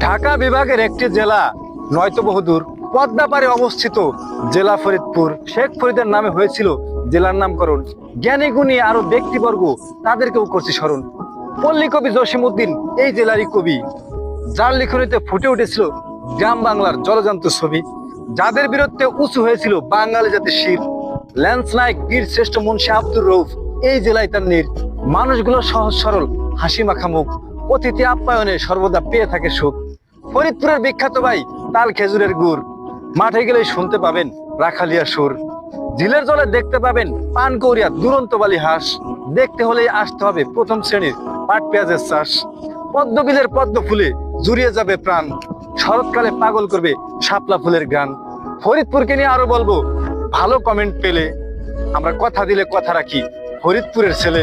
ঢাকা বিভাগের একটি জেলা, নয়তো বহুদূর, পদ্মাপাড়ে অবস্থিত জেলা ফরিদপুর। শেখ ফরিদের নামে হয়েছিল জেলার নামকরণ। জ্ঞানী গুণী আরও ব্যক্তিবর্গ তাদেরকেও করছে স্মরণ। পল্লী কবি জসিমউদ্দিন এই জেলারই কবি। যার লিখনিতে ফুটে উঠেছিল গ্রাম বাংলার জলজান্ত ছবি। যাদের বিরুদ্ধে উঁচু হয়েছিল বাঙালি জাতির শির। ল্যান্স নায়ক বীর শ্রেষ্ঠ মুন্সি আব্দুর রৌফ এই জেলায় তার নির। মানুষগুলো সহজ সরল হাসি মাখা মুখ। অতিথি আপ্যায়নে সর্বদা পেয়ে থাকে সুখ। ফরিদপুরের বিখ্যাত ভাই তাল খেজুরের গুড়। মাঠে গেলেই শুনতে পাবেন রাখালিয়া সুর। ঝিলের জলে দেখতে পাবেন পানকৌরিয়া দুরন্ত বালি হাঁস। দেখতে হলেই আসতে হবে প্রথম শ্রেণির পাট পেঁয়াজের চাষ। পদ্মবিলের পদ্ম ফুলে জুড়িয়ে যাবে প্রাণ। শরৎকালে পাগল করবে শাপলা ফুলের গান। ফরিদপুরকে নিয়ে আরও বলব, ভালো কমেন্ট পেলে। আমরা কথা দিলে কথা রাখি ফরিদপুরের ছেলে।